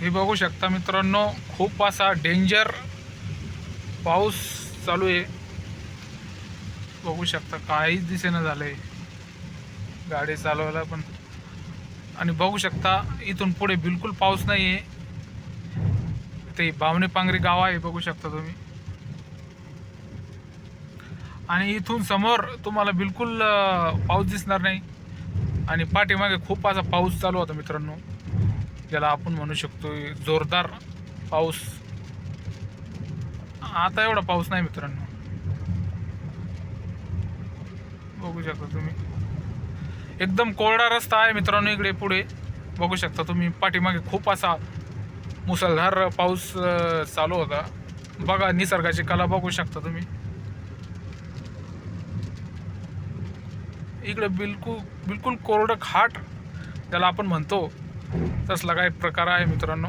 हे बघू शकता मित्रांनो खूप असा डेंजर पाऊस चालू आहे. बघू शकता काहीच दिसेना आहे गाडी चालवायला पण. आणि बघू शकता इथून पुढे बिलकुल पाऊस नाही आहे ते बावणे पांगरी गाव आहे बघू शकता तुम्ही. आणि इथून समोर तुम्हाला बिलकुल पाऊस दिसणार नाही. आणि पाठीमागे खूप असा पाऊस चालू होता मित्रांनो. ज्याला आपण म्हणू शकतो जोरदार पाऊस. आता एवढा पाऊस नाही मित्रांनो. बघू शकता तुम्ही. एकदम कोरडा रस्ता आहे मित्रांनो इकडे पुढे. बघू शकता तुम्ही पाठीमागे खूप असा मुसळधार पाऊस चालू होता. बघा निसर्गाची कला बघू शकता तुम्ही. इकडे बिलकुल बिलकुल कोरडं खाट त्याला आपण म्हणतो तसला काही प्रकार आहे मित्रांनो.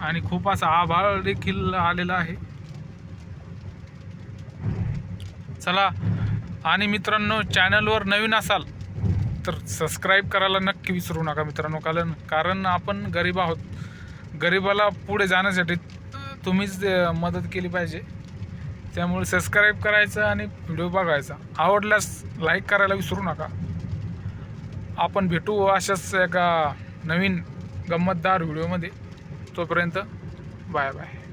आणि खूप असा आभाळ देखील आलेला आहे. चला आणि मित्रांनो चॅनलवर नवीन असाल तर सबस्क्राईब करायला नक्की विसरू नका मित्रांनो कारण कारण आपण गरीब आहोत. गरिबाला पुढे जाण्यासाठी तुम्हीच मदत केली पाहिजे. त्यामुळे सबस्क्राईब करायचं आणि व्हिडिओ बघायचा. आवडल्यास लाईक करायला विसरू नका. आपण भेटू अशाच एका नवीन गंमतदार व्हिडिओमध्ये. तोपर्यंत बाय बाय.